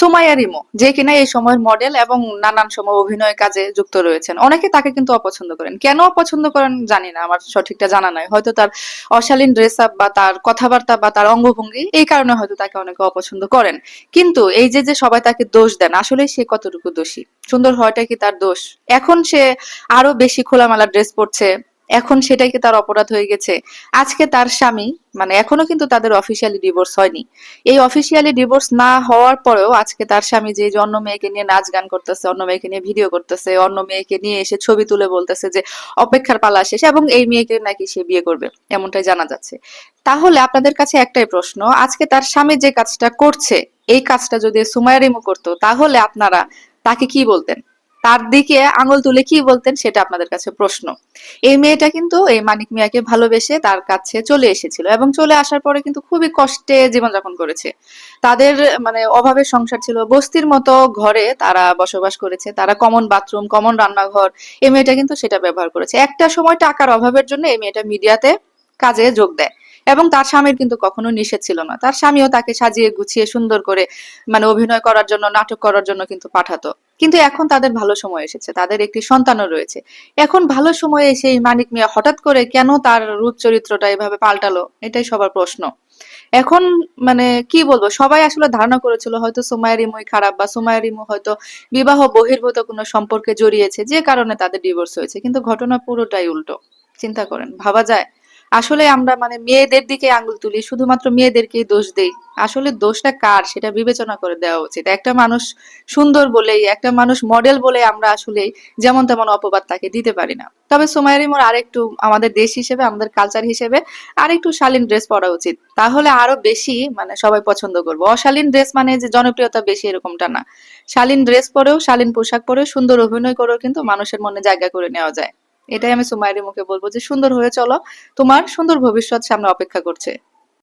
সুমাইয়া রিমো, যে কিনা এই সময়ের মডেল এবং নানান সময় অভিনয় কাজে যুক্ত রয়েছেন। অনেকে তাকে কিন্তু অপছন্দ করেন। কেন অপছন্দ করেন জানি না, আমার সঠিকটা জানা নাই। হয়তো তার অশালীন ড্রেস আপ বা তার কথাবার্তা বা তার অঙ্গভঙ্গি, এই কারণে হয়তো তাকে অনেকে অপছন্দ করেন। কিন্তু এই যে যে সবাই তাকে দোষ দেন আসলে সে কতটুকু দোষী? সুন্দর হওয়াটা কি তার দোষ? এখন সে আরও বেশি খোলামেলা ড্রেস পরছে এখন সেটাই তার অপরাধ হয়ে গেছে? আজকে তার স্বামী মানে এখনও কিন্তু তাদের অফিসিয়ালি ডিভোর্স হয়নি। এই অফিসিয়ালি ডিভোর্স না হওয়ার পরেও আজকে তার স্বামী যে অন্য মেয়েকে নিয়ে নাচ গান করতেছে, অন্য মেয়েকে নিয়ে ভিডিও করতেছে, অন্য মেয়েকে নিয়ে এসে ছবি তুলে বলতেছে যে অপেক্ষার পালা শেষ, এবং এই মেয়েকে নাকি সে বিয়ে করবে, এমনটাই জানা যাচ্ছে। তাহলে আপনাদের কাছে একটাই প্রশ্ন, আজকে তার স্বামী যে কাজটা করছে, এই কাজটা যদি সুমাইয়া রিমু করতো, তাহলে আপনারা তাকে কি বলতেন? তার দিকে আঙুল তুলে কি বলতেন সেটা আপনাদের কাছে প্রশ্ন। এই মেয়েটা কিন্তু, এই মানিক মিয়াকে ভালোবেসে তার কাছে চলে এসেছিল এবং চলে আসার পরে কিন্তু খুবই কষ্টে জীবনযাপন করেছে। তাদের মানে অভাবের সংসার ছিল, বস্তির মতো ঘরে তারা বসবাস করেছে, তারা কমন বাথরুম কমন রান্নাঘর, এই মেয়েটা কিন্তু সেটা ব্যবহার করেছে। একটা সময় টাকার অভাবের জন্য এই মেয়েটা মিডিয়াতে কাজে যোগ দেয়। এবং তার স্বামীর কিন্তু কখনো নিষেধ ছিল না। তার স্বামীও তাকে সাজিয়ে গুছিয়ে সুন্দর করে মানে অভিনয় করার জন্য, নাটক করার জন্য কিন্তু পাঠাতো। কিন্তু এখন তাদের ভালো সময় এসেছে, তাদের একটি সন্তানও রয়েছে। এখন ভালো সময়ে এসে এই মানিক মিয়া হঠাৎ করে কেন তার রূপ চরিত্রটা এভাবে পাল্টালো? এটাই সবার প্রশ্ন। এখন মানে কি বলব, সবাই আসলে ধারণা করেছিল হয়তো সুমায়া রিমুই খারাপ বা সুমায়া রিমু হয়তো বিবাহ বহির্ভূত কোনো সম্পর্কে জড়িয়েছে, যে কারণে তাদের ডিভোর্স হয়েছে। কিন্তু ঘটনা পুরোটাই উল্টো। চিন্তা করেন, ভাবা যায়? আসলে আমরা মানে মেয়েদের দিকে আঙ্গুল তুলি, শুধুমাত্র মেয়েদেরকেই দোষ দেই। আসলে দোষটা কার সেটা বিবেচনা করে দেওয়া উচিত। একটা মানুষ সুন্দর বলেই, একটা মানুষ মডেল বলে আমরা আসলে যেমন তেমন অপবাদ তাকে দিতে পারি না। তবে সোমায়ারিমোর আরেকটু আমাদের দেশ হিসেবে, আমাদের কালচার হিসেবে আরেকটু শালীন ড্রেস পরা উচিত। তাহলে আরও বেশি মানে সবাই পছন্দ করব। অশালীন ড্রেস মানে যে জনপ্রিয়তা বেশি এরকমটা না। শালীন ড্রেস পরেও, শালীন পোশাক পরেও, সুন্দর অভিনয় করেও কিন্তু মানুষের মনে জায়গা করে নেওয়া যায়। এটাই আমি সুমাইয়ের মুখে বলব যে সুন্দর হয়ে চলো। তোমার সুন্দর ভবিষ্যৎ সামনে অপেক্ষা করছে।